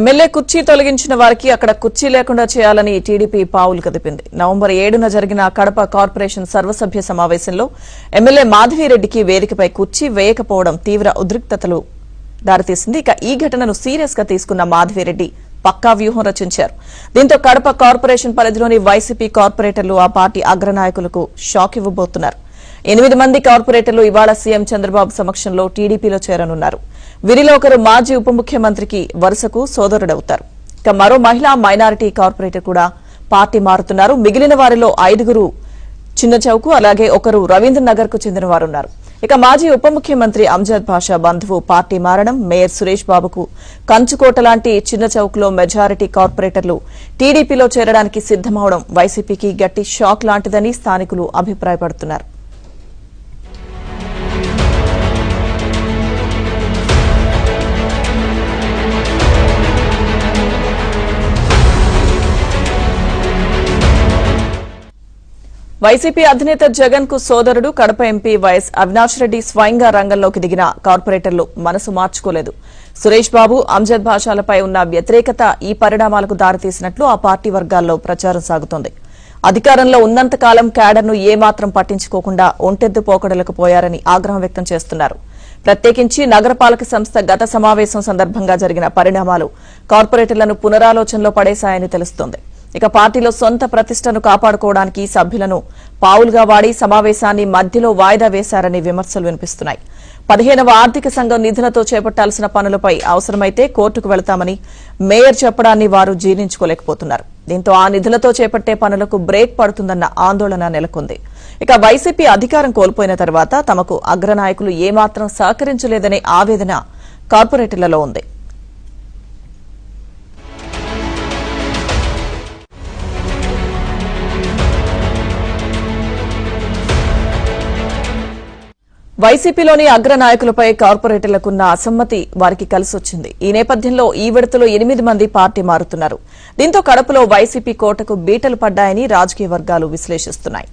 MLA కుర్చీ తొలగించిన వారికి అక్కడ కుర్చీ లేకుండా చేయాలని టీడీపీ పావులు కదిపింది. నవంబర్ ఏడున జరిగిన కడప కార్పొరేషన్ సర్వసభ్య సమావేశంలో ఎమ్మెల్యే మాధవిరెడ్డికి వేదికపై కుర్చీ వేయకపోవడం తీవ్ర ఉద్రిక్తతలు దారితీసింది. ఇక ఈ ఘటనను సీరియస్గా తీసుకున్న మాధవిరెడ్డి పక్కా వ్యూహం రచించారు. దీంతో కడప కార్పొరేషన్ పరిధిలోని వైసీపీ కార్పొరేటర్లు ఆ పార్టీ అగ్రనాయకులకు షాక్ ఇవ్వబోతున్నారు. ఎనిమిది మంది కార్పొరేటర్లు ఇవాళ సీఎం చంద్రబాబు సమక్షంలో టీడీపీలో చేరనున్నారు. వీరిలో ఒకరు మాజీ ఉప ముఖ్యమంత్రికి వరుసకు సోదరుడవుతారు. ఇక మరో మహిళా మైనారిటీ కార్పొరేటర్ కూడా పార్టీ మారుతున్నారు. మిగిలిన వారిలో ఐదుగురు చిన్న చౌకు అలాగే ఒకరు రవీంద్ర నగర్కు చెందిన వారున్నారు. ఇక మాజీ ఉప ముఖ్యమంత్రి అంజద్ భాషా బంధువు పార్టీ మారడం మేయర్ సురేష్ బాబుకు కంచుకోట లాంటి చిన్న చౌక్లో మెజారిటీ కార్పొరేటర్లు టీడీపీలో చేరడానికి సిద్దమవడం వైసీపీకి గట్టి షాక్ లాంటిదని స్థానికులు అభిప్రాయపడుతున్నారు. వైసీపీ అధినేత జగన్కు సోదరుడు కడప ఎంపీ వైఎస్ అవినాష్ రెడ్డి స్వయంగా రంగంలోకి దిగిన కార్పొరేటర్లు మనసు మార్చుకోలేదు. సురేష్ బాబు అంజద్ భాషాలపై ఉన్న వ్యతిరేకత ఈ పరిణామాలకు దారితీసినట్లు ఆ పార్టీ వర్గాల్లో ప్రచారం సాగుతోంది. అధికారంలో ఉన్నంతకాలం క్యాడర్ను ఏమాత్రం పట్టించుకోకుండా ఒంటెద్దు పోకడలకు పోయారని ఆగ్రహం వ్యక్తం చేస్తున్నారు. ప్రత్యేకించి నగరపాలక సంస్థ గత సమావేశం సందర్భంగా జరిగిన పరిణామాలు కార్పొరేటర్లను పునరాలోచనలో పడేశాయని తెలుస్తోంది. ఇక పార్టీలో సొంత ప్రతిష్టను కాపాడుకోవడానికి సభ్యులను పావులుగా వాడి సమావేశాన్ని మధ్యలో వాయిదా వేశారని విమర్శలు వినిపిస్తున్నాయి. పదిహేనవ ఆర్థిక సంఘం నిధులతో చేపట్టాల్సిన పనులపై అవసరమైతే కోర్టుకు వెళతామని మేయర్ చెప్పడాన్ని వారు జీర్ణించుకోలేకపోతున్నారు. దీంతో ఆ నిధులతో చేపట్టే పనులకు బ్రేక్ పడుతుందన్న ఆందోళన నెలకొంది. ఇక వైసీపీ అధికారం కోల్పోయిన తర్వాత తమకు అగ్రనాయకులు ఏమాత్రం సహకరించలేదనే ఆవేదన కార్పొరేటర్లలో ఉంది. వైసీపీలోని అగ్రనాయకులపై కార్పొరేటర్లకున్న అసమ్మతి వారికి కలిసొచ్చింది. ఈ నేపథ్యంలో ఈ విడతలో ఎనిమిది మంది పార్టీ మారుతున్నారు. దీంతో కడపలో వైసీపీ కోటకు బీటలు పడ్డాయని రాజకీయ వర్గాలు విశ్లేషిస్తున్నాయి.